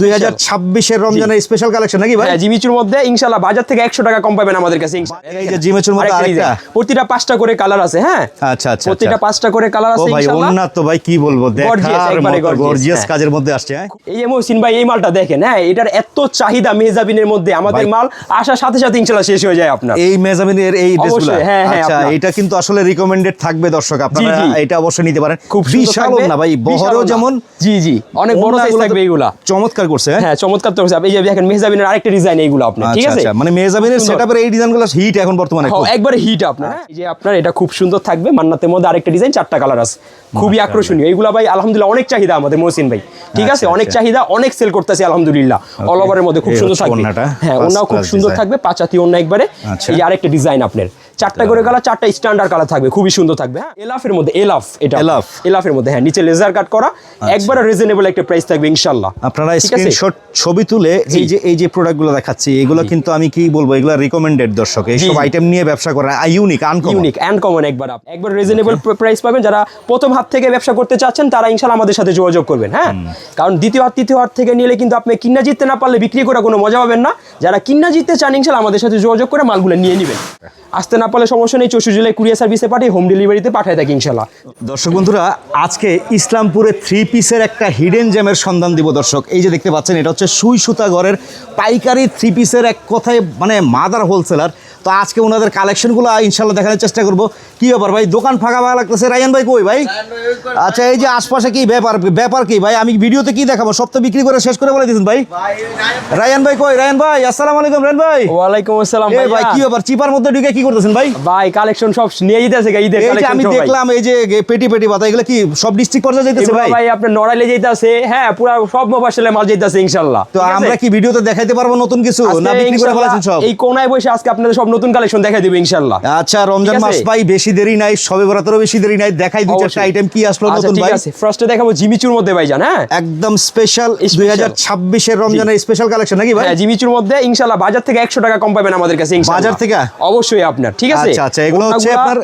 দুই হাজার ছাব্বিশের রমজানের স্পেশাল কালেকশন নাকি ভাই? হ্যাঁ জিমিচুর মধ্যে বাজার থেকে একশো টাকা কম পাবেন আমাদের কাছে ইনশাল্লাহ। এই যে জিমেচুর মধ্যে আরেকটা প্রতিটা পাঁচটা করে কালার আছে হ্যাঁ? আচ্ছা আচ্ছা প্রতিটা আচ্ছা। পাঁচটা করে কালার আছে ভাই। তো ভাই কি বলব দেখার মতো গর্জিয়াস। কাজের মধ্যে আসছে হ্যাঁ? এই যে মহসিন ভাই এই মালটা দেখেন হ্যাঁ? এটার এত চাহিদা মেহজাবিনের মধ্যে আমাদের মাল আসার সাথে সাথে শেষ হয়ে যায় আপনার। এই মেজামিনের এই ড্রেসগুলো হ্যাঁ, আচ্ছা এটা কিন্তু আসলে রিকমেন্ডেড থাকবে দর্শক আপনারা এটা অবশ্যই নিতে পারেন। খুব বিশাল না ভাই বহরেও যেমন জি জি অনেক বড় সাইজ থাকবে এইগুলা। চমৎকার করছে হ্যাঁ? হ্যাঁ চমৎকার তো হচ্ছে। এই যে দেখেন মেহজাবিনের আরেকটা ডিজাইন এইগুলো আপনার ঠিক আচ্ছা আছে? আচ্ছা। মানে সুন্দর। সেটআপের এই ডিজাইনগুলো হিট এখন বর্তমানে হ্যাঁ, খুব। একবারে হিট আপনার হ্যাঁ। এই যে আপনার এটা খুব সুন্দর থাকবে। মান্নাতের মধ্যে আরেকটা ডিজাইন চারটা কালার আছে। খুবই আকর্ষণীয়। এইগুলা ভাই আলহামদুলিল্লাহ অনেক চাহিদা আমাদের মহসিন ভাই ঠিক আছে? আচ্ছা, অনেক আচ্ছা। চাহিদা অনেক সেল করতেছি আলহামদুলিল্লাহ। অল ওভারের মধ্যে খুব সুন্দর থাকবে। হ্যাঁ ওনাও খুব সুন্দর থাকবে পাঁচাতি ওড়না একবারে। আচ্ছা। এই আরেকটা ডিজাইন আপনার। চারটা করে কালার চারটা স্ট্যান্ডার্ড কালার থাকবে খুবই সুন্দর থাকবে হ্যাঁ? এলাফের মধ্যে এলাফ এটা। এলাফ। এলাফের মধ্যে হ্যাঁ নিচে লেজার কাট করা একবার রিজনেবল একটা প্রাইস থাকবে ইনশাআল্লাহ। আপনারা স্ক্রিনশট ছবি তুলে এই যে এই যে প্রোডাক্টগুলো দেখাচ্ছি এগুলো কিন্তু আমি কি বলব এগুলো রিকমেন্ডেড দর্শক। এইসব। আইটেম নিয়ে ব্যবসা করা ইউনিক আনকমন ইউনিক কমন একবার আপ- একবার রিজনেবল প্রাইস পাবেন যারা প্রথম হাত থেকে ব্যবসা করতে চাচ্ছেন তারা ইনশাল্লাহ আমাদের সাথে যোগাযোগ করবেন হ্যাঁ? কারণ দ্বিতীয় হাত তৃতীয় হাত থেকে নিলে কিন্তু আপনি কিন্না জিততে না পারলে বিক্রি করে কোনো মজা পাবেন না। যারা কিন্না জিততে চান ইনশাল্লাহ আমাদের সাথে যোগাযোগ করে মালগুলো নিয়ে নেবেন। আসতে না পারলে সমস্যা নেই, চৌষট্টি জেলায় কুরিয়ার সার্ভিসে পাঠিয়ে হোম ডেলিভারিতে পাঠায় থাকি ইনশাল্লাহ দর্শক বন্ধুরা, আজকে ইসলামপুরে থ্রি পিসের একটা হিডেন জ্যামের সন্ধান দিব দর্শক। এই যে দেখতে পাচ্ছেন, এটা হচ্ছে সুই সুতা ঘরের পাইকারি থ্রি পিসের এক কথায় মানে মাদার হোলসেলার তো আজকে ওনাদের কালেকশনগুলো ইনশাল্লাহ দেখানোর চেষ্টা করব। কি ব্যাপার ভাই? দোকান ফাঁকা ফাঁকা লাগতেছে। রায়ান ভাই কই ভাই? আচ্ছা এই যে আশপাশে কি ব্যাপার ব্যাপার কি ভাই? আমি ভিডিওতে কি দেখাবো? সব তো বিক্রি করে শেষ করে বলে দিয়েছেন ভাই। রায়ান ভাই। কই? রায়ান ভাই আসসালামু আলাইকুম রায়ান ভাই। ওয়ালাইকুম আসসালাম এ ভাই কি ব্যাপার? চিপার মধ্যে ঢুকে কি করতেছেন ভাই? ভাই কালেকশন সব নিয়ে যেতেছে এই যে কালেকশন আমি দেখলাম এই যে পেটি পেটি পাতা এগুলো কি সব ডিস্ট্রিক্ট পর্যায়ে যাইতেছে ভাই? ভাই আপনার নড়াইলে যেতেছে হ্যাঁ পুরো সব মোবাইলে মাল যেতেছে ইনশাল্লাহ তো আমরা কি ভিডিওতে দেখাইতে পারব নতুন কিছু না বিক্রি করে ফেলাছেন সব? এই কোনায় বসে আজকে আপনাদের সব নতুন কালেকশন দেখাই দিব ইনশাল্লাহ আচ্ছা রমজান মাস? ভাই বেশি দেরি নাই সবে বরাতেরও বেশি দেরি নাই দেখাই দুই চারটা আইটেম কি আসলো আচ্ছা নতুন ভাই আছে ফার্স্টে দেখাবো জিমিচুর মধ্যে ভাই জান হ্যাঁ একদম স্পেশাল Special। দুই হাজার ছাব্বিশের রমজানের স্পেশাল কালেকশন নাকি ভাই হ্যাঁ জিমিচুর মধ্যে ইনশাল্লাহ বাজার থেকে একশো টাকা কম পাবেন আমাদের কাছে ইনশাল্লাহ। বাজার থেকে? অবশ্যই আপনার ঠিক আছে আচ্ছা আচ্ছা এগুলো হচ্ছে আপনার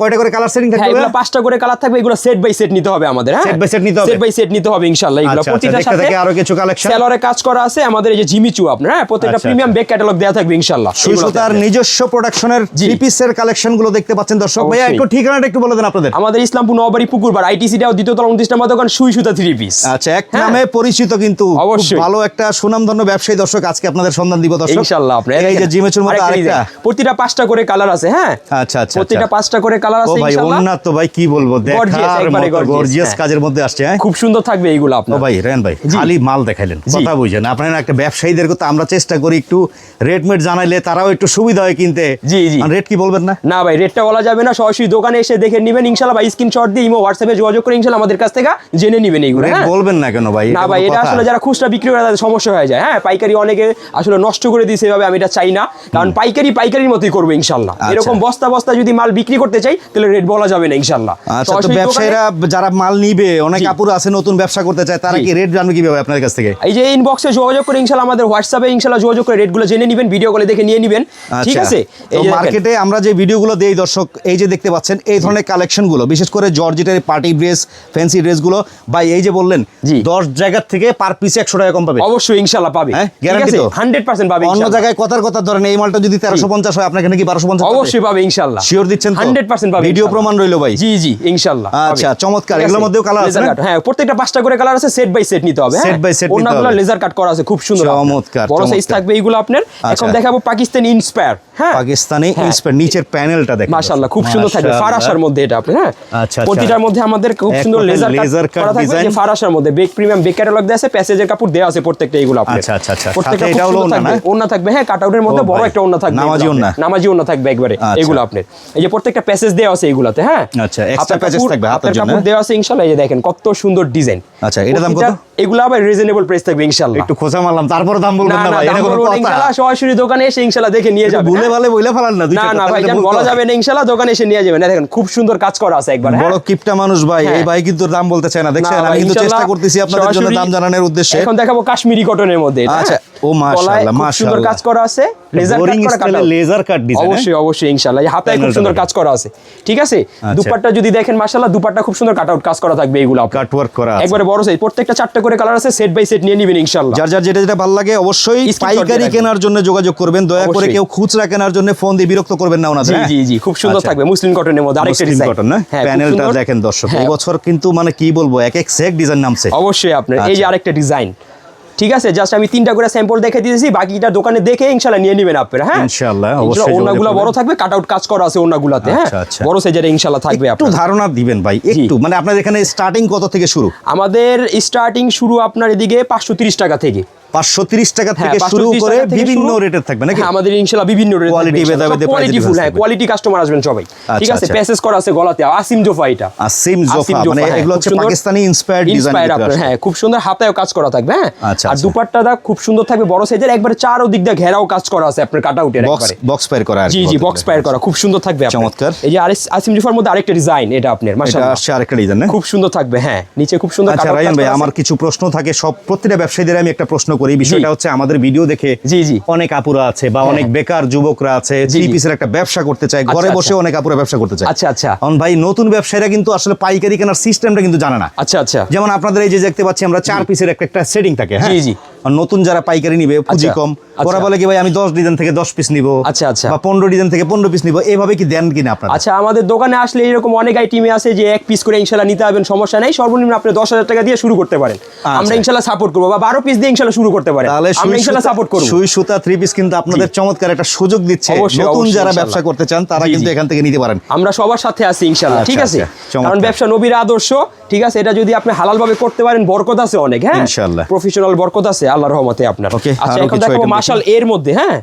কয়টা করে কালার সেটিং হ্যাঁ থাকবে এগুলো পাঁচটা করে কালার থাকবে এগুলো সেট বাই সেট নিতে হবে আমাদের হ্যাঁ সেট by set নিতে হবে? সেট বাই সেট নিতে হবে ইনশাল্লাহ এগুলো আচ্ছা, আচ্ছা, প্রতিটার দেখতে সাথে থাকি আরও কিছু কালেকশন সেলরে কাজ করা আছে আমাদের এই যে জিমিচু আপনার হ্যাঁ প্রত্যেকটা আচ্ছা, প্রিমিয়াম আচ্ছা। ব্যাক ক্যাটালগ দেওয়া থাকবে এগুলোতে সুতার আপনার। নিজস্ব প্রোডাকশনের। পিসের কালেকশনগুলো দেখতে পাচ্ছেন দর্শক। ভাইয়া একটু ঠিকানাটা একটু বলে দেন আপনাদের। আমাদের ইসলামপুর পুকুরবার আইটিসি টাও দ্বিতীয় তলা উনত্রিশ নম্বর দোকান সুই সুতা থ্রি পিস আচ্ছা এক হ্যাঁ। নামে পরিচিত কিন্তু অবশ্যই। ভালো একটা সুনামধন্য ব্যবসায়ী দর্শক আজকে আপনাদের সন্ধান দিব দর্শক। ইনশাল্লাহ আপনার এই যে জিমেচুর মধ্যে আরেকটা প্রতিটা পাঁচটা করে কালার আছে হ্যাঁ? আচ্ছা আচ্ছা প্রতিটা আচ্ছা। পাঁচটা করে কালার আছে ভাই ইনশাল্লাহ। ওন্না তো ভাই কি বলব? দেখার মতো গর্জিয়াস। কাজের মধ্যে আসছে হ্যাঁ? খুব সুন্দর থাকবে এইগুলো আপনার। ভাই রেন ভাই। খালি মাল দেখাইলেন কথা বুঝেন। আপনারা একটা ব্যবসায়ীদেরকে তো আমরা চেষ্টা করি একটু রেট মেট জানাইলে তারাও একটু সুবিধা হয় কিনতে। জি, জি। রেট কি বলবেন না? না ভাই রেটটা বলা যাবে না। সরাসরি দোকানে এসে দেখে নেবেন। ইনশাল্লাহ ভাই স্ক্রিনশট দিয়ে ইমো হোয়াটসঅ্যাপে যোগাযোগ করে ইনশাল্লাহ আমাদের কাছ থেকে জেনে নেবেন এইগুলো হ্যাঁ? বলবেন না কেন ভাই? না ভাই এটা আসলে যারা খুচরা বিক্রি করে তাদের সমস্যা হয়ে যায় হ্যাঁ? পাইকারি অনেকে আসলে নষ্ট করে দিয়েছে এভাবে আমি এটা চাই না। কারণ পাইকারি পাইকারির মতোই করব ইনশাল্লাহ আচ্ছা। এরকম বস্তা বস্তা যদি মাল বিক্রি করতে চাই তাহলে রেট বলা যাবে না ইনশাল্লাহ আচ্ছা তো ব্যবসায়ীরা যারা মাল নিবে অনেক। কাপড় আছে নতুন ব্যবসা করতে চায় তারা কি রেট জানবে কীভাবে আপনার কাছ থেকে? এই যে ইনবক্সে যোগাযোগ করে ইনশাল্লাহ আমাদের হোয়াটসঅ্যাপে ইনশাল্লাহ যোগাযোগ করে রেটগুলো জেনে নেবেন ভিডিও কলে দেখে নিয়ে নেবেন। ঠিক আচ্ছা। আছে? তো এই মার্কেটে আমরা যে ভিডিওগুলো দেই দর্শক এই যে দেখতে পাচ্ছেন এই ধরনের কালেকশনগুলো বিশেষ করে জর্জেটের পার্টি ড্রেস ফ্যান্সি ড্রেসগুলো ভাই এই যে বললেন জি। দশ জায়গার থেকে পার পিস একশো টাকা কম পাবে। অবশ্যই ইনশাল্লাহ পাবে। হ্যাঁ, তো? হান্ড্রেড পার্সেন্ট পাবে অন্য জায়গায় কথার কথা ধরেন এই মালটা যদি তেরোশো পঞ্চাশ হয় আপনাকে নাকি বারোশো পঞ্চাশ অবশ্যই পাবে ইনশাল্লাহ শিওর দিচ্ছেন হান্ড্রেড পার্সেন্ট পাবে ভিডিও প্রমাণ রইল ভাই। জি জি ইনশাল্লাহ আচ্ছা, চমৎকার। এগুলোর? মধ্যেও colour আছে হ্যাঁ প্রত্যেকটা পাঁচটা করে কালার আছে সেট বাই সেট নিতে হবে সেট বাই সেট নিতে হবে। লেজার কাট করা আছে খুব সুন্দর। চমৎকার, বড় সাইজ থাকবে এইগুলো আপনার এখন আচ্ছা। দেখাবো পাকিস্তানি ইন্সপায়ার হ্যাঁ পাকিস্তানি হ্যাঁ। নিচের প্যানেলটা দেখেন মাশাআল্লাহ খুব সুন্দর থাকবে। ফারাসার মধ্যে এটা আপনি হ্যাঁ আচ্ছা, আচ্ছা। প্রতিটার মধ্যে আমাদের খুব সুন্দর লেজার করা থাকবে ফারাসার মধ্যে বেক প্রিমিয়াম বেক ক্যাটালগ দেওয়া আছে প্যাসেজের কাপড় দেওয়া আছে প্রত্যেকটা এইগুলো আপনার আচ্ছা, আচ্ছা, আচ্ছা। প্রত্যেকটা এটা হলো থাকবে না? ওড়না থাকবে হ্যাঁ কাটআউটের মধ্যে বড় একটা ওড়না থাকবে নামাজি। আপনার। নামাজি ওড়না থাকবে একবারে আচ্ছা। এগুলো আপনার এই যে প্রত্যেকটা প্যাসেজ দেওয়া আছে এইগুলাতে হ্যাঁ আচ্ছা, patches কাপড়- থাকবে হাতের জন্য, কাপড় হ্যাঁ? দেওয়া আছে ইনশাআল্লাহ এই যে দেখেন কত সুন্দর ডিজাইন আচ্ছা, এটার দাম কত? এগুলো আবার রিজনেবল প্রাইস থাকবে ইনশাআল্লাহ একটু খোঁচা মারলাম তারপরে দাম বলবেন না ভাই এটা কোনো কথা ইনশাআল্লাহ সরাসরি দোকানে এসে ইনশাআল্লাহ দেখে নিয়ে যাবেন ভুলে? ভালে বইলে ফেলান না ভাই বলা যাবে না ইনশাআল্লাহ দোকানে এসে নিয়ে যাবেন দেখেন খুব সুন্দর কাজ করা আছে একবার হ্যাঁ বড় কিপটা মানুষ ভাই হ্যাঁ। এই ভাই কিন্তু দাম বলতে চায় না দেখছেন আমি কিন্তু চেষ্টা করতেছি আপনাদের জন্য দাম জানানোর উদ্দেশ্যে এখন দেখাবো কাশ্মীরি কটনের মধ্যে আচ্ছা? ও, মাশাআল্লাহ, গলায় সুন্দর কাজ করা আছে লেজার কাট করা স্টাইলে লেজার কাট ডিজাইন অবশ্যই অবশ্যই ইনশাআল্লাহ। এই হাতায় খুব সুন্দর কাজ করা আছে। ঠিক আছে? দুপাট্টা যদি দেখেন মাশাআল্লাহ দুপাট্টা খুব সুন্দর কাট আউট কাজ করা থাকবে এইগুলো কাট ওয়ার্ক করা আছে। একবারে বড় সাইজ প্রত্যেকটা চারটা করে কালার আছে সেট বাই সেট নিয়ে নেবেন ইনশাআল্লাহ। যার যার যেটা যেটা ভালো লাগে অবশ্যই পাইকারি কেনার জন্য যোগাযোগ করবেন। দয়া করে কেউ খুচরা কেনার জন্য ফোন দিয়ে বিরক্ত করবেন না ওনাদের জি হ্যাঁ? জি জি খুব সুন্দর আচ্ছা। থাকবে মুসলিম কটনের মধ্যে আরেকটা ডিজাইন কটন না? প্যানেলটা দেখেন দর্শক এই বছর কিন্তু মানে কি বলব এক এক সেক ডিজাইন নামছে। অবশ্যই আপনার এই যে আচ্ছা। আরেকটা ডিজাইন ঠিক আছে? জাস্ট আমি তিনটা করে স্যাম্পল দেখে দিয়েছি বাকিটা দোকানে দেখে ইনশাল্লাহ নিয়ে নেবেন আপনারা হ্যাঁ? ইনশাল্লাহ অবশ্যই যোগাযোগ বড় থাকবে কাট আউট কাজ করা আছে ওনাগুলাতে হ্যাঁ? আচ্ছা, আচ্ছা। বড় সাইজের ইনশাল্লাহ থাকবে একটু ধারণা দিবেন ভাই একটু মানে আপনাদের এখানে স্টার্টিং কত থেকে শুরু? আমাদের স্টার্টিং শুরু আপনার এদিকে পাঁচশো তিরিশ টাকা থেকে। পাঁচশো তিরিশ টাকা হ্যাঁ, থেকে শুরু করে বিভিন্ন রেটের থাকবে নাকি? হ্যাঁ, আমাদের ইনশাল্লাহ বিভিন্ন Quality ভেদে ভেদে price কোয়ালিটি ফুল হ্যাঁ কোয়ালিটি কাস্টমার আসবেন সবাই। ঠিক আছে আচ্ছা। প্যাসেজ করা আছে গলাতে। আসিম জোফা এটা। আসিম জোফা মানে হ্যাঁ, এগুলো হচ্ছে পাকিস্তানি ইন্সপায়ার্ড ডিজাইন হ্যাঁ খুব সুন্দর হাতায়ও কাজ করা থাকবে হ্যাঁ। আচ্ছা, আর আচ্ছা। দুপাট্টাটা খুব সুন্দর থাকবে বড় সাইজের একবারে চারও দিক দিয়ে ঘেরাও কাজ করা আছে আপনার কাট আউটের একবারে। বক্স পার করা জি জি বক্স করা খুব সুন্দর থাকবে চমৎকার। এই যে আসিম জুফার মধ্যে আরেকটা ডিজাইন এটা আপনার এটা মাশাআল্লাহ। আসছে আরেকটা ডিজাইন খুব সুন্দর থাকবে হ্যাঁ নিচে খুব সুন্দর আচ্ছা রায়ান ভাই আমার কিছু প্রশ্ন থাকে সব প্রতিটা ব্যবসায়ীদের আমি একটা প্রশ্ন করি। বিষয়টা হচ্ছে আমাদের ভিডিও দেখে জি, জি। অনেক আপুরা আছে বা অনেক বেকার যুবকরা আছে থ্রি পিসের একটা ব্যবসা করতে চায় ঘরে আচ্ছা, বসে অনেক আপুরা ব্যবসা করতে চায়। আচ্ছা আচ্ছা। কারণ ভাই নতুন ব্যবসায়ীরা কিন্তু আসলে পাইকারি কেনার সিস্টেমটা কিন্তু জানে না। আচ্ছা আচ্ছা। যেমন আপনাদের এই যে দেখতে পাচ্ছি আমরা চার পিসের একটা একটা সেটিং থাকে হ্যাঁ? জি, জি। নতুন যারা পাইকারি নিবে পুঁজি আচ্ছা, কম ওরা আচ্ছা। বলে কি ভাই আমি দশ ডিজাইন থেকে দশ পিস নিব আচ্ছা, আচ্ছা। বা পনেরো ডিজাইন থেকে পনেরো পিস নিব এইভাবে কি দেন কিনা আপনারা? আচ্ছা আমাদের দোকানে আসলে এরকম অনেক আইটেমে আছে যে এক পিস করে ইনশাল্লাহ নিতে পারবেন সমস্যা নেই। সর্বনিম্ন আপনি দশ হাজার টাকা দিয়ে শুরু করতে পারেন। আমরা ইনশাল্লাহ সাপোর্ট করব বা বারো পিস দিয়ে ইনশাল্লাহ শুরু করতে পারেন। তাহলে আমরা ইনশাল্লাহ সাপোর্ট করব। সুই সুতা থ্রি পিস কিন্তু আপনাদের চমৎকার একটা সুযোগ দিচ্ছে। নতুন যারা ব্যবসা করতে চান তারা কিন্তু এখান থেকে নিতে পারেন। আমরা সবার সাথে আছি ইনশাল্লাহ আচ্ছা, ঠিক আছে? আচ্ছা, কারণ ব্যবসা নবীর আদর্শ ঠিক আছে? এটা যদি আপনি হালাল ভাবে করতে পারেন বরকত আছে অনেক হ্যাঁ? ইনশাল্লাহ। প্রফেশনাল বরকত আছে। আল্লাহর রহমতে আপনার। Okay, আচ্ছা এখন দেখাবো মাশাল এর মধ্যে হ্যাঁ?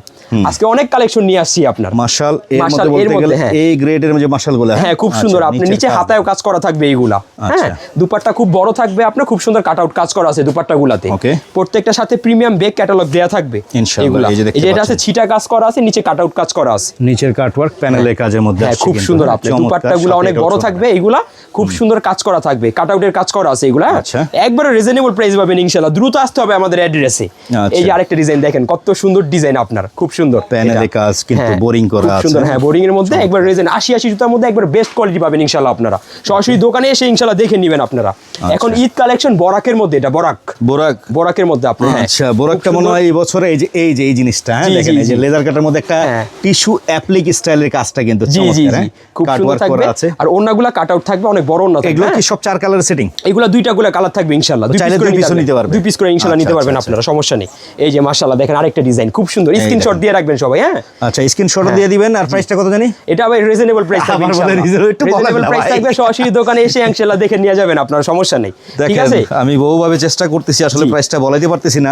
আজকে অনেক কালেকশন নিয়ে আসছি আপনার। মার্শাল এর মধ্যে বলতে গেলে হ্যাঁ। এই গ্রেডের যে মার্শালগুলো হ্যাঁ খুব সুন্দর। আপনি নিচে হাতায়ও কাজ করা থাকবে এইগুলা হ্যাঁ? আচ্ছা। দুপাট্টা খুব বড় থাকবে আপনার খুব সুন্দর কাট আউট কাজ করা আছে দুপাট্টা গুলাতে Okay. প্রত্যেকটার সাথে প্রিমিয়াম বেগ ক্যাটালগ দেয়া থাকবে ইনশাআল্লাহ, এই যে দেখতে এটা আছে ছিটা কাজ করা আছে নিচে কাট আউট কাজ করা আছে। নিচের কাটওয়ার্ক প্যানেলের কাজের মধ্যে হ্যাঁ খুব সুন্দর হ্যাঁ, আপনার দুপাট্টা গুলো অনেক বড় থাকবে এগুলা খুব সুন্দর কাজ করা থাকবে কাট আউটের কাজ করা আছে এগুলা। হ্যাঁ? আচ্ছা। একবারে রিজনেবল প্রাইস পাবেন ইনশাআল্লাহ। দ্রুত আসতে হবে আমাদের অ্যাড্রেসে আচ্ছা। এই যে আরেকটা ডিজাইন দেখেন কত সুন্দর ডিজাইন আপনার। খুব সুন্দর। প্যানেলে কাজ কিন্তু হ্যাঁ, boring করা আছে। সুন্দর। হ্যাঁ বোরিং এর মধ্যে একবার রেজেন আশি আশি জুতার মধ্যে একবার বেস্ট কোয়ালিটি পাবেন ইনশাআল্লাহ আপনারা। সরাসরি দোকানে এসে ইনশাআল্লাহ দেখে নেবেন আপনারা। এখন ঈদ কালেকশন বরাকের মধ্যে এটা বরাক। বোরাক। বরাকের মধ্যে আপনি হ্যাঁ। আচ্ছা বোরাকটা মনে হয় এই বছরে এই যে এই যে এই জিনিসটা হ্যাঁ দেখেন এই যে লেদার কাটার মধ্যে একটা হ্যাঁ। টিস্যু অ্যাপ্লিক স্টাইলের কাজটা কিন্তু চমৎকার, হ্যাঁ? খুব সুন্দর থাকবে। করা আছে। আর ওন্নাগুলা কাট আউট থাকবে অনেক বড় ওন্না থাকবে এগুলো কি হ্যাঁ? সব চার কালার সেটিং এগুলা দুইটা গুলা কালার থাকবে ইনশাআল্লাহ। দুই পিস করে নিতে পারবেন। পারবে। দুই পিস করে ইনশাআল্লাহ আচ্ছা, নিতে পারবেন আপনারা সমস্যা নেই। এই যে মাশাআল্লাহ দেখেন আরেকটা ডিজাইন খুব সুন্দর। স্ক্রিনশট দিয়ে রাখবেন সবাই হ্যাঁ? আচ্ছা স্ক্রিনশট দিয়ে দিবেন আর প্রাইসটা কত জানি? এটা আবার রিজনেবল প্রাইস থাকবে রিজনেবল প্রাইস থাকবে সরাসরি দোকানে এসে ইনশাআল্লাহ দেখে নিয়ে যাবেন আপনার সমস্যা নেই। ঠিক আছে? আমি বহুভাবে চেষ্টা করতেছি আসলে। প্রাইসটা বলাইতে পারতেছি না।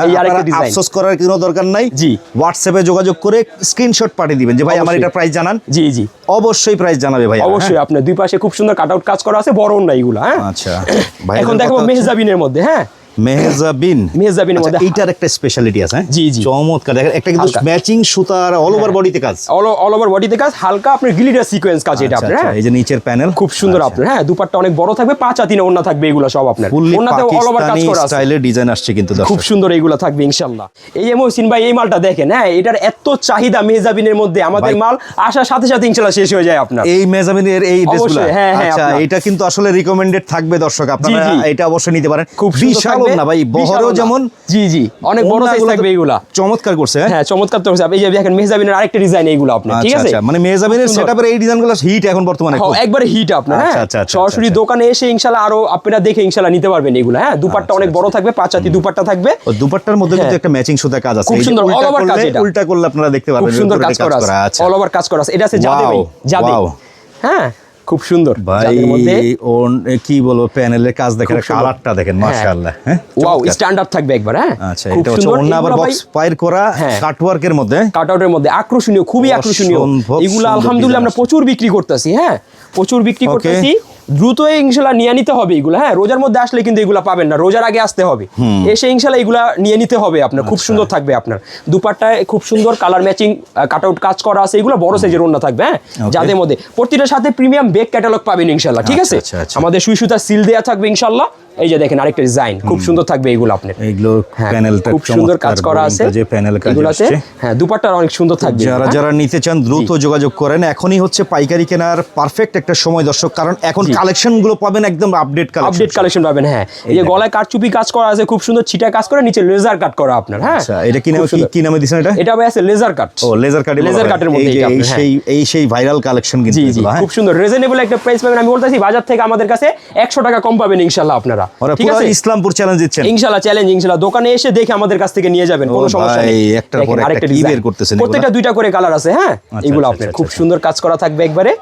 আফসোস করার কোনো দরকার নাই। জি। হোয়াটসঅ্যাপে যোগাযোগ করে স্ক্রিনশট পাঠিয়ে দিবেন যে ভাই আমার এটা প্রাইস জানান। জি জি। অবশ্যই প্রাইস জানাবে ভাই অবশ্যই আপনার দুই পাশে খুব সুন্দর কাট আউট কাজ করা আছে বড় না এইগুলা হ্যাঁ? আচ্ছা। এখন দেখো মেহজাবিনের মধ্যে হ্যাঁ? মেহজাবিন মেহজাবিনের আচ্ছা, মধ্যে- এইটার একটা স্পেশালিটি আছে? জি, জি। চমৎকার। দেখেন একটা কিন্তু হালকা। ম্যাচিং সুতার অল ওভার বডিতে কাজ। অল অল ওভার বডিতে কাজ হালকা আপনার গ্লিটার সিকোয়েন্স কাজ এটা আচ্ছা, আপনার আচ্ছা, হ্যাঁ? এই যে নিচের প্যানেল খুব সুন্দর আপনার হ্যাঁ দুপাট্টা অনেক বড় থাকবে পাঁচ হাতিনে ওন্না থাকবে এগুলো সব আপনার। ওন্নাতে অল ওভার কাজ করা আছে। স্টাইলের ডিজাইন আসছে কিন্তু খুব সুন্দর এইগুলো থাকবে ইনশাল্লাহ। এই যে মহসিন ভাই এই মালটা দেখেন হ্যাঁ এটার এত চাহিদা মেহজাবিনের মধ্যে আমাদের মাল আসার সাথে সাথে ইনশাল্লাহ শেষ হয়ে যায় আপনার। এই মেজামিনের এই ড্রেসগুলো হ্যাঁ, হ্যাঁ, আচ্ছা এটা কিন্তু আসলে রিকমেন্ডেড থাকবে দর্শক। আপনারা এটা অবশ্যই নিতে পারেন। খুব বিশাল থাকবে, না ভাই বহরেও যেমন জি জি অনেক বড় সাইজ থাকবে এইগুলা। চমৎকার করছে হ্যাঁ? হ্যাঁ চমৎকার তো হচ্ছে। এই যে দেখেন মেহজাবিনের আরেকটা ডিজাইন এইগুলো আপনার ঠিক আচ্ছা আছে? আচ্ছা মানে সুন্দর। সেটআপের এই ডিজাইনগুলো হিট এখন বর্তমানে হ্যাঁ, খুব। একবারে হিট আপনার হ্যাঁ? আচ্ছা, আচ্ছা, সরাসরি। দোকানে এসে ইনশাল্লাহ আরও আপনারা দেখে ইনশাল্লাহ নিতে পারবেন এগুলো হ্যাঁ? দুপাট্টা অনেক বড় থাকবে পাঁচ হাতি দুপাট্টা থাকবে। ও দুপাট্টার মধ্যে কিন্তু হ্যাঁ। একটা ম্যাচিং সুতা কাজ আছে। খুব সুন্দর, all over কাজ এটা। উল্টা করলে আপনারা দেখতে খুব পারবেন সুন্দর কাজ করা আছে। অল ওভার কাজ করা আছে। এটা আছে জাদে ভাই জাদে হ্যাঁ? খুব সুন্দর। ভাই ওন কি বলব প্যানেলের কাজ দেখেন খুব সুন্দর। কালারটা দেখেন মাশাআল্লাহ হ্যাঁ? ওয়াও চমৎকার। স্ট্যান্ডার্ড থাকবে একবার হ্যাঁ? আচ্ছা এটা হচ্ছে অন্য আবার বক্স পায়ের করা হ্যাঁ। কাটওয়ার্কের মধ্যে। কাট আউটের মধ্যে আকর্ষণীয় খুবই আকর্ষণীয়। অসম্ভব এগুলো আলহামদুলিল্লাহ আমরা প্রচুর বিক্রি করতেছি হ্যাঁ? প্রচুর বিক্রি. করতেছি। দ্রুতই ইনশাল্লাহ নিয়ে নিতে হবে এগুলো হ্যাঁ? রোজার মধ্যে আসলে কিন্তু এগুলো পাবেন না রোজার আগে আসতে হবে। এসে ইনশাল্লাহ এগুলা নিয়ে নিতে হবে আপনার খুব সুন্দর থাকবে আপনার। দুপাট্টায় খুব সুন্দর কালার ম্যাচিং কাট আউট কাজ করা আছে এগুলো বড় সাইজের ওন্না থাকবে হ্যাঁ? যাদের মধ্যে। প্রতিটার সাথে প্রিমিয়াম বেক ক্যাটালগ পাবেন ইনশাল্লাহ ঠিক আছে? আচ্ছা, আচ্ছা, আচ্ছা। আমাদের সুই সুতার সিল দেওয়া থাকবে ইনশাল্লাহ। এই যে দেখেন আরেকটা ডিজাইন খুব সুন্দর থাকবে এগুলো আপনার। এইগুলো হ্যাঁ, প্যানেলটা খুব সুন্দর কাজ করা আছে। যে প্যানেল কাজ আসছে। হ্যাঁ দুপাট্টা অনেক সুন্দর থাকবে। যারা? যারা নিতে চান দ্রুত যোগাযোগ করেন। এখনই হচ্ছে পাইকারি কেনার পারফেক্ট একটা সময় দর্শক কারণ এখন কালেকশনগুলো পাবেন একদম আপডেট কালেকশন আপডেট কালেকশন পাবেন হ্যাঁ। এই যে গলায় কারচুপি কাজ করা আছে খুব সুন্দর ছিটা কাজ করে নিচে লেজার কাট করা আপনার হ্যাঁ। আচ্ছা এটা কি নামে কি- নামে দিছেন এটা? এটা ভাই আছে লেজার কাট ও লেজার কাট cut এর মধ্যে এই এটা এই হ্যাঁ। সেই এই সেই ভাইরাল কালেকশন কিন্তু এগুলো, হ্যাঁ। খুব সুন্দর। রিজনেবল একটা প্রাইস পাবেন আমি বলতেছি বাজার থেকে আমাদের কাছে একশো টাকা কম পাবেন ইনশাল্লাহ আপনারা। ঠিক আছে? ইসলামপুর চ্যালেঞ্জ দিচ্ছেন। ইনশাল্লাহ চ্যালেঞ্জ ইনশাল্লাহ দোকানে এসে দেখে আমাদের কাছ থেকে নিয়ে যাবেন কোনো সমস্যা নেই। একটার পর একটা কি। বের করতেছেন প্রত্যেকটা দুইটা করে কালার আছে হ্যাঁ? এগুলো আচ্ছা, আপনার আচ্ছা, খুব আচ্ছা। সুন্দর কাজ করা থাকবে একবারে।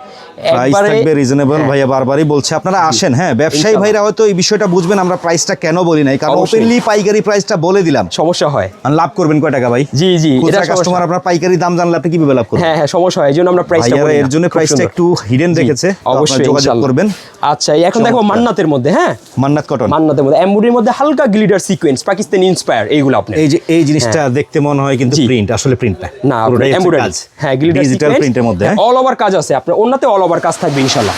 একবারে থাকবে রিজনেবল ভাইয়া বারবারই বলছে আপনারা আসেন হ্যাঁ ব্যবসায়ী ভাইরা হয়তো এই বিষয়টা বুঝবেন আমরা প্রাইসটা কেন বলি নাই কারণ ওপেনলি পাইকারি প্রাইসটা বলে দিলাম। সমস্যা হয়। আর লাভ করবেন কয় টাকা ভাই? জি জি এটা কাস্টমার আপনার পাইকারি দাম জানলে আপনি কীভাবে লাভ করবেন? হ্যাঁ হ্যাঁ সমস্যা হয় এই জন্য আমরা প্রাইসটা বলি এর জন্য প্রাইসটা একটু হিডেন রেখেছে আপনারা অবশ্যই যোগাযোগ করবেন। আচ্ছা এখন দেখো মান্নাতের মধ্যে হ্যাঁ? মান্নাত কটন মান্নাতের মধ্যে এমবুডির মধ্যে হালকা গ্লিটার সিকোয়েন্স পাকিস্তানি ইন্সপায়ার এইগুলো আপনি এই যে এই জিনিসটা দেখতে মনে হয় কিন্তু প্রিন্ট আসলে প্রিন্ট না। না এমব্রয়ডারি হ্যাঁ গ্লিটার ডিজিটাল প্রিন্টের মধ্যে হ্যাঁ? অল ওভার কাজ আছে আপনার অন্যতে অল ওভার কাজ থাকবে ইনশাআল্লাহ।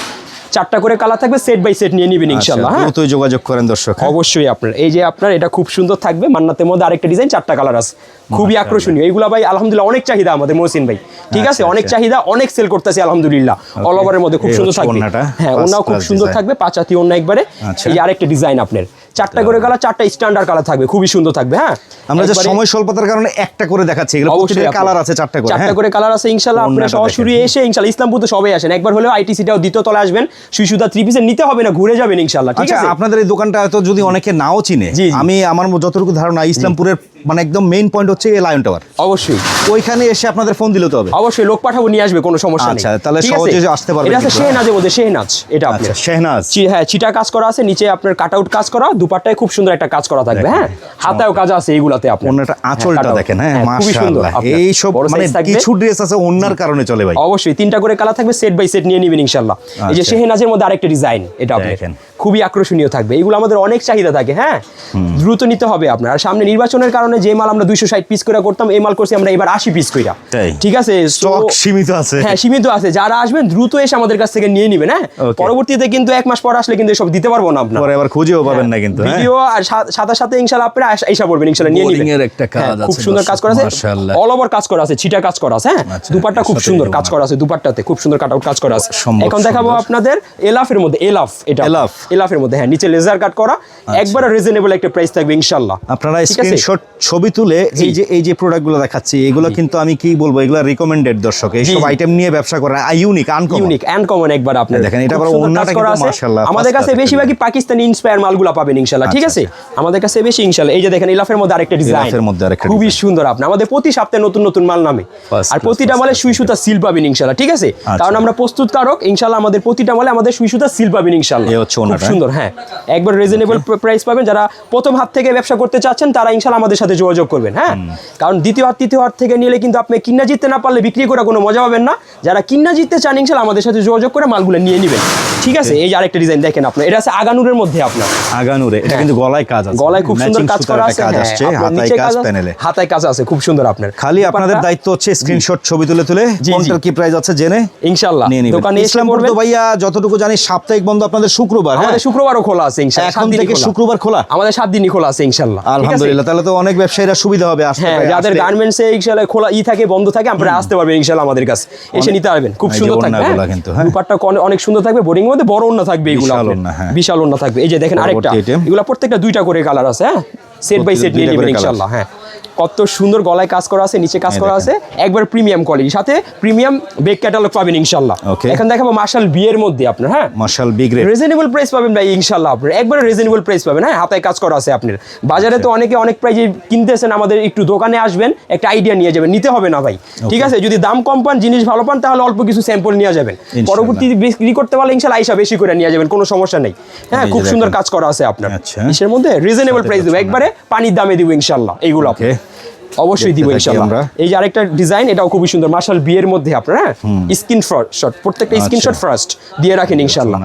চারটা করে কালার থাকবে সেট বাই সেট নিয়ে নেবেন ইনশাআল্লাহ আচ্ছা, হ্যাঁ? তুই যোগাযোগ করেন দর্শক হ্যাঁ? অবশ্যই আপনার এই যে আপনার এটা খুব সুন্দর থাকবে মান্নাতের মধ্যে আরেকটা ডিজাইন চারটা কালার আছে। খুবই আকর্ষণীয়। এইগুলা ভাই আলহামদুলিল্লাহ অনেক চাহিদা আমাদের মহসিন ভাই ঠিক আছে? আচ্ছা, অনেক আচ্ছা। চাহিদা অনেক সেল করতেছে আলহামদুলিল্লাহ। অল ওভারের মধ্যে খুব সুন্দর থাকবে। হ্যাঁ ওনাও খুব সুন্দর থাকবে পাঁচাতি অন্য একবারে। এই আরেকটা ডিজাইন আপনার। চারটা করে কালার চারটা স্ট্যান্ডার্ড কালার থাকবে খুবই সুন্দর থাকবে হ্যাঁ? আমরা যে সময় স্বল্পতার কারণে একটা করে দেখাচ্ছি এগুলো অবশ্যই প্রত্যেকটা কালার আছে চারটা করে চারটা হ্যাঁ? করে কালার আছে ইনশাল্লাহ আপনারা সরাসরি এসে ইনশাল্লাহ ইসলামপুর তো সবাই আসেন। একবার হলেও আইটিসি টাও দ্বিতীয় তলায় আসবেন শিশুদা থ্রি পিসের নিতে হবে না ঘুরে যাবেন ইনশাল্লাহ ঠিক আচ্ছা আছে? আপনাদের এই দোকানটা তো যদি অনেকে নাও চিনে। আমি আমার যতটুকু ধারণা ইসলামপুরের মানে একদম মেইন পয়েন্ট হচ্ছে এই লায়ন টাওয়ার অবশ্যই। ওইখানে এসে আপনাদের ফোন দিলে তো হবে। অবশ্যই লোক পাঠাবো নিয়ে আসবে কোনো সমস্যা নেই। আচ্ছা, তাহলে? সহজে আসতে পারবেন এটা আছে শেহনাজের মধ্যে শেহনাজ এটা আপনার। আচ্ছা শেহনাজ। চি- হ্যাঁ চিটা কাজ করা আছে নিচে আপনার কাট আউট কাজ করা দুপাট্টায় খুব সুন্দর একটা কাজ করা থাকবে হ্যাঁ? হাতায়ও কাজ আছে এইগুলাতে আপনার। অন্যটা আঁচলটা দেখেন হ্যাঁ মাশাআল্লাহ। এই সব মানে কিছু ড্রেস আছে অন্যার কারণে চলে ভাই। অবশ্যই তিনটা করে কালার থাকবে সেট বাই সেট নিয়ে নেবেন ইনশাল্লাহ এই যে আচ্ছা। শেহনাজের মধ্যে আরেকটা ডিজাইন এটা আপনার। দেখেন। খুবই আকর্ষণীয় থাকবে। এগুলো আমাদের অনেক চাহিদা থাকে হ্যাঁ? দ্রুত নিতে হবে আপনার। আর সামনে নির্বাচনের কারণে যে মাল আমরা দুইশো ষাট পিস করে করতাম এই মাল করছি আমরা এবার আশি পিস কইরা। ঠিক আছে? স্টক সীমিত আছে। হ্যাঁ সীমিত আছে। যারা আসবেন দ্রুত এসে আমাদের কাছ থেকে নিয়ে নেবেন হ্যাঁ? পরবর্তীতে কিন্তু এক মাস পর আসলে কিন্তু সব দিতে পারব না আপনার। পরে আবার খুঁজেও পাবেন না কিন্তু হ্যাঁ? ভিডিও আর সাথে সাথে ইনশাআল্লাহ আপনারা এসা বলবেন ইনশাআল্লাহ নিয়ে নেবেন। এর একটা কাজ হ্যাঁ, খুব সুন্দর কাজ করা আছে। অল ওভার কাজ করা আছে ছিটা কাজ করা আছে হ্যাঁ? আচ্ছা, দুপাট্টা খুব সুন্দর কাজ করা আছে দুপাট্টাতে খুব সুন্দর কাট আউট কাজ করা আছে। এখন দেখাবো আপনাদের এলাফের মধ্যে এলাফ এটা। এলাফ। এলাফের মধ্যে হ্যাঁ নিচে লেজার কাট করা একবার রিজনেবল একটা প্রাইস থাকবে ইনশাআল্লাহ। আপনারা স্ক্রিনশট ছবি তুলে এই যে এই যে প্রোডাক্টগুলো দেখাচ্ছি এগুলো কিন্তু আমি কি বলব এগুলো রিকমেন্ডেড দর্শক। এই সব আইটেম নিয়ে ব্যবসা করা ইউনিক আনকমন ইউনিক কমন একবার আপনার। দেখেন, এটা আবার করা কিন্তু। মাশাআল্লাহ, আমাদের কাছে বেশিরভাগই পাকিস্তানি ইন্সপায়ার মালগুলো পাবেন ইনশাআল্লাহ ঠিক আচ্ছা, আছে আমাদের কাছে বেশি ইনশাআল্লাহ এই যে দেখেন ইলাফের মধ্যে আরেকটা ডিজাইন ইলাফের মধ্যে আরেকটা খুবই সুন্দর আপনি আমাদের প্রতি সপ্তাহে নতুন নতুন মাল নামে। আর প্রতিটা মালে সুই সুতা সিল পাবেন ইনশাআল্লাহ ঠিক আছে? আচ্ছা। কারণ আমরা প্রস্তুতকারক ইনশাআল্লাহ আমাদের প্রতিটা মালে আমাদের সুই সুতা সিল পাবেন ইনশাআল্লাহ। এই হচ্ছে খুব। সুন্দর হ্যাঁ। একবার রিজনেবল প্রাইস পাবেন যারা প্রথম হাত থেকে ব্যবসা করতে চাচ্ছেন তারা ইনশাআল্লাহ আমাদের সাথে যোগাযোগ করবেন হ্যাঁ? কারণ দ্বিতীয় হাত তৃতীয় হাত থেকে নিলে কিন্তু আপনি কিন্না জিততে না পারলে বিক্রি করে কোনো মজা পাবেন না। যারা কিন্না জিততে চান ইনশাআল্লাহ আমাদের সাথে যোগাযোগ করে মালগুলো নিয়ে নেবেন। ঠিক আছে? এই যে আরেকটা ডিজাইন দেখেন আপনার এটা আছে আগানুরের মধ্যে আপনার। আগানুরে। এটা কিন্তু গলায় কাজ আছে। হ্যাঁ। গলায় খুব সুন্দর কাজ করা আছে। কাজ হ্যাঁ, আসছে হাতায় কাজ প্যানেলে হাতায় কাজ আছে খুব সুন্দর আপনার। খালি আপনাদের দায়িত্ব হচ্ছে স্ক্রিনশট ছবি তুলে তুলে। কোনটার কি প্রাইস আছে জেনে ইনশাআল্লাহ নিয়ে নিবেন। দোকানে এসে ইসলামপুর তো ভাইয়া যতটুকু জানি সাপ্তাহিক বন্ধ আপনাদের শুক্রবার হ্যাঁ? আমাদের শুক্রবারও খোলা আছে ইনশাআল্লাহ এখন থেকে শুক্রবার খোলা? আমাদের সাত দিনই খোলা আছে ইনশাআল্লাহ আলহামদুলিল্লাহ তাহলে তো অনেক ব্যবসায়ীরা সুবিধা হবে আসতে হ্যাঁ যাদের গার্মেন্টস এই ইনশাআল্লাহ খোলা ই থাকে বন্ধ থাকে আপনারা আসতে পারবেন ইনশাআল্লাহ আমাদের কাছে। এসে নিতে পারবেন খুব সুন্দর থাকবে হ্যাঁ? কিন্তু, হ্যাঁ। দুপাট্টা অনেক সুন্দর থাকবে বোরিং মধ্যে বড় ওন্না থাকবে এগুলো বিশাল ওন্না হ্যাঁ। থাকবে। এই যে দেখেন আরেকটা এগুলো প্রত্যেকটা দুইটা করে কালার আছে হ্যাঁ? সেট বাই সেট নিয়ে নেবেন ইনশাআল্লাহ হ্যাঁ। কত সুন্দর গলায় কাজ করা আছে নিচে কাজ করা আছে একবার প্রিমিয়াম কোয়ালিটি সাথে প্রিমিয়াম বেক ক্যাটালগ পাবেন ইনশাআল্লাহ Okay. এখন দেখাবো মার্শাল বিয়ের মধ্যে আপনার হ্যাঁ? মার্শাল বিগ রিজনেবল প্রাইস পাবেন ভাই ইনশাল্লাহ আপনার। একবারে রিজনেবল প্রাইস পাবেন হ্যাঁ? হাতায় কাজ করা আছে আপনার। বাজারে তো অনেকে অনেক প্রাইজে কিনতেছেন আমাদের একটু দোকানে আসবেন একটা আইডিয়া নিয়ে যাবেন। নিতে হবে না ভাই। ঠিক আছে? যদি দাম কম পান জিনিস ভালো পান তাহলে অল্প কিছু স্যাম্পল নিয়ে যাবেন। ইনশাল্লাহ। পরবর্তী বিক্রি করতে পারলে ইনশাল্লাহ আইসা বেশি করে নিয়ে যাবেন কোনো সমস্যা নেই। হ্যাঁ খুব সুন্দর কাজ করা আছে আপনার। আচ্ছা। ইসের মধ্যে রিজনেবল প্রাইস দেবো। একবারে পানির দামে দিব ইনশাল্লাহ এইগুলো অবশ্যই দিব ইনশাআল্লাহ এই যে আরেকটা ডিজাইন এটাও খুবই সুন্দর। মার্শাল বিয়ের মধ্যে আপনার হ্যাঁ স্ক্রিন শট প্রত্যেকটা স্ক্রিনশট ফার্স্ট দিয়ে রাখেন ইনশাআল্লাহ।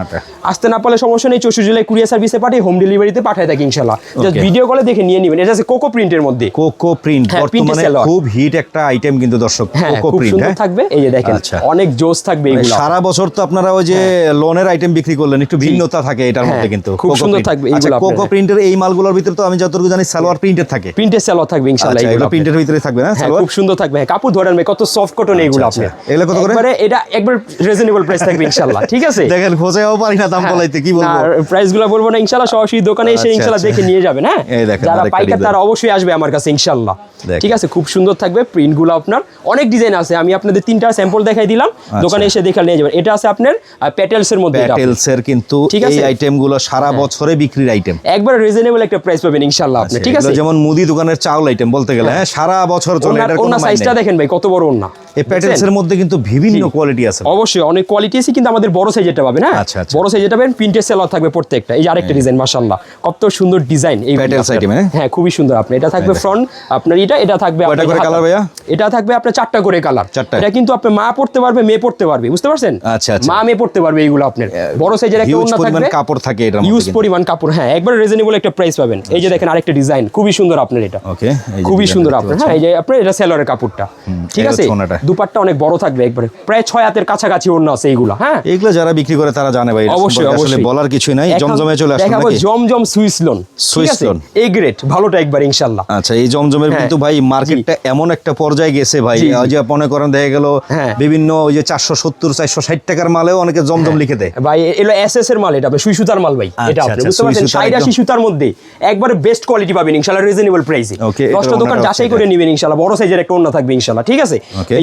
আসতে না পারলে সমস্যা নেই চৌষট্টি জুলাই কুরিয়ার সার্ভিসে পাঠিয়ে হোম ডেলিভারিতে পাঠায় থাকি ইনশাআল্লাহ জাস্ট ভিডিও কলে দেখে নিয়ে নেবেন। এটা আছে কোকো প্রিন্টের মধ্যে। কোকো প্রিন্ট হ্যাঁ, বর্তমানে খুব হিট একটা আইটেম কিন্তু দর্শক হ্যাঁ কোকো খুব প্রিন্ট সুন্দর হ্যাঁ? থাকবে। এই যে দেখেন আচ্ছা। অনেক জোস থাকবে মানে এগুলো। সারা বছর তো আপনারা ওই যে লোনের আইটেম বিক্রি করলেন একটু ভিন্নতা থাকে এটার হ্যাঁ, মধ্যে কিন্তু। খুব সুন্দর। থাকবে আচ্ছা এইগুলো কোকো প্রিন্টের এই মালগুলোর ভিতরে তো আমি যতটুকু জানি সালোয়ার প্রিন্টের থাকে। প্রিন্টের সেলর থাকবে ইনশাআল্লাহ আচ্ছা। প্রিন্টের ভিতরে থাকবে না হ্যাঁ সালোয়ার? খুব সুন্দর থাকবে। হ্যাঁ কাপড় ধরেন কত সফট কটন এগুলো আচ্ছা, আপনি এগুলো কত করে? একবারে এটা একবার রিজনেবল প্রাইস থাকবে ইনশাআল্লাহ ঠিক আছে? দেখেন খোঁজাও পারি না দাম বলাইতে কি বলব? প্রাইসগুলো বলব না ইনশাআল্লাহ সরাসরি দোকানে এসে আচ্ছা, ইনশাআল্লাহ আচ্ছা। দেখে নিয়ে যাবেন হ্যাঁ? এই দেখেন, যারা পাইকার তারা অবশ্যই আসবে আমার কাছে ইনশাআল্লাহ ঠিক আছে? খুব সুন্দর থাকবে প্রিন্টগুলো আপনার অনেক ডিজাইন আছে আমি আপনাদের তিনটা স্যাম্পল দেখাই দিলাম দোকানে এসে দেখে নিয়ে যাবেন। এটা আছে আপনার প্যাটেলস এর মধ্যে প্যাটেলস এর কিন্তু এই আছে? হ্যাঁ। আইটেমগুলো সারা বছরে বিক্রির আইটেম একবার রিজনেবল একটা প্রাইস পাবেন ইনশাআল্লাহ আপনি ঠিক আছে? যেমন মুদি দোকানের চাউল আইটেম বলতে গেলে হ্যাঁ সারা বছর চলে ওনার ওনার মানে সাইজটা দেখেন ভাই কত বড় ওনা এই প্যাটেলস এর মধ্যে কিন্তু বিভিন্ন কোয়ালিটি আছে। অবশ্যই অনেক কোয়ালিটি আছে কিন্তু আমাদের বড় সাইজেরটা পাবেন হ্যাঁ? আচ্ছা, আচ্ছা। বড় সাইজেরটা পাবেন প্রিন্টের সেলার থাকবে প্রত্যেকটা। এই যে আরেকটা ডিজাইন মাশাআল্লাহ। কত সুন্দর ডিজাইন এই Petals item, হ্যাঁ? হ্যাঁ খুবই সুন্দর আপনি। এটা থাকবে ফ্রন্ট আপনার এটা এটা থাকবে আপনার করে colour ভাইয়া? এটা থাকবে আপনার চারটা করে কালার চারটা? এটা কিন্তু আপনি মা পড়তে পারবে মেয়ে পড়তে পারবে বুঝতে পারছেন? আচ্ছা, আচ্ছা। মা মেয়ে পড়তে পারবে এইগুলো আপনার। বড় সাইজের একটা ওন্না থাকবে। কাপড় থাকে এটার ইউজ পরিমাণ কাপড় হ্যাঁ একবার রিজনেবল একটা প্রাইস পাবেন। এই যে দেখেন আরেকটা ডিজাইন খুবই সুন্দর আপনার এটা। ওকে খুবই সুন্দর আপনার। হ্যাঁ এই যে আপনার এটা সেলরের কাপড়টা। ঠিক আছে। দুপাট্টা অনেক বড় থাকবে একবারে। প্রায় ছয় হাতের কাছাকাছি ওড়না আছে এইগুলো হ্যাঁ? এগুলো যারা বিক্রি করে তারা জানে ভাই অবশ্যই আসলে অবশ্যই। বলার কিছুই নাই জমজমে চলে আসলো দেখাবো Zamzam Swiss lawn Swiss lawn. এই গ্রেট ভালোটা একবার ইনশাল্লাহ আচ্ছা এই জমজমের হ্যাঁ। কিন্তু ভাই মার্কেটটা এমন একটা পর্যায়ে গেছে ভাই জি, জি। ওই যে মনে করেন দেখা গেল হ্যাঁ। বিভিন্ন ওই যে চারশো সত্তর চারশো ষাট টাকার মালেও অনেকে জমজম লিখে দেয়। ভাই এলো এসএস এর মাল এটা আপনি সুই সুতার মাল ভাই আচ্ছা, এটা আপনি আচ্ছা, বুঝতে পারছেন? সুতার ষাট আশি একদম। সুতার মধ্যে একবারে বেস্ট কোয়ালিটি পাবেন ইনশাল্লাহ রিজনেবল প্রাইসে দশটা দোকান যাচাই করে নেবেন ইনশাল্লাহ বড় সাইজের একটা অন্য থাকবে ইনশাল্লাহ ঠিক আছে?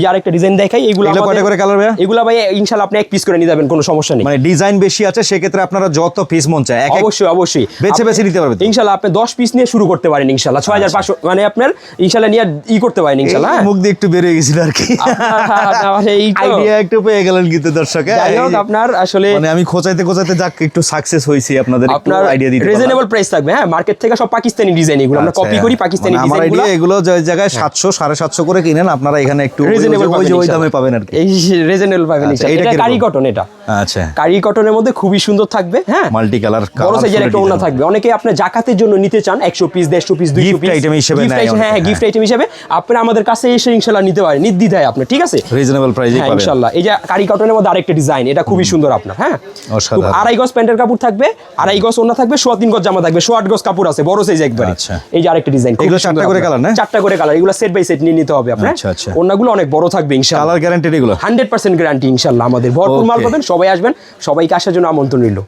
যে আরেকটা ডিজাইন দেখাই এগুলো এগুলো কয়টা করে colour ভাইয়া? এগুলো ভাই ইনশাল্লাহ আপনি এক পিস করে নিয়ে যাবেন কোনো সমস্যা নেই। মানে ডিজাইন বেশি আছে সেক্ষেত্রে আপনারা যত পিস মন চায় অবশ্যই অবশ্যই। বেছে বেছে নিতে পারবেন তো? ইনশাল্লাহ আপনি দশ পিস নিয়ে শুরু করতে পারেন ছয় হাজার পাঁচশো মানে আপনার ইনশাল্লাহ নিয়ে ই করতে পারেন ইনশাল্লাহ হ্যাঁ? মুখ দিয়ে একটু বেরিয়ে গেছিল আর কি। আপনার এই আইডিয়া একটু পেয়ে গেলেন কিন্তু দর্শক হ্যাঁ, যাই হোক আপনার আসলে মানে আমি খোঁচাইতে খোঁচাইতে যাক একটু সাকসেস হয়েছি আপনাদের একটু আইডিয়া দিতে রিজনেবল প্রাইস থাকবে হ্যাঁ। মার্কেট থেকে সব পাকিস্তানি ডিজাইন এগুলো আমরা কপি করি পাকিস্তানি আচ্ছা, মানে এগুলো যে জায়গায় সাতশো সাড়ে সাতশো করে কিনেন আপনারা এখানে একটু রিজনেবল ওই যে ওই দামে পাবেন আর এই রিজনেবল পাবেন আচ্ছা, এটা এটা কারি কটন এটা। আচ্ছা। কারি কটনের মধ্যে খুবই সুন্দর থাকবে হ্যাঁ? মাল্টি কালার বড় সাইজের একটা ওড়না থাকবে। অনেকে আপনি জাকাতের জন্য নিতে চান একশো পিস দেড়শো পিস দুইশো Gift পিস item হিসেবে নেয় হ্যাঁ হ্যাঁ। গিফট আইটেম হিসেবে। আপনি আমাদের কাছে এসে নিতে পারেন নির্দ্বিধায় আপনি ঠিক আছে? রিজনেবল প্রাইসে পাবেন। ইনশাল্লাহ। এই যে কারি কটনের মধ্যে আরেকটা ডিজাইন এটা খুবই সুন্দর আপনার হ্যাঁ। আড়াই গজ প্যান্টের কাপড় থাকবে আড়াই গজ ওনা থাকবে সোয়া তিন গজ জামা থাকবে সোয়া আট গজ কাপড় আছে বড় সাইজ একবারে। আচ্ছা। এই যে আরেকটা ডিজাইন এগুলো চারটা করে না? চারটা করে কালার এগুলো সেট বাই সেট নিয়ে নিতে হবে আপনার। আচ্ছা। অনেক বড় থাকবে ইনশাল্লাহ কালার গ্যারান্টি এগুলো? হান্ড্রেড পার্সেন্ট গ্যারান্টি ইনশাল্লাহ আমাদের। ভরপুর মাল পাবেন সবাই আসবেন সবাইকে আসার জন্য আমন্ত্রণ রইল।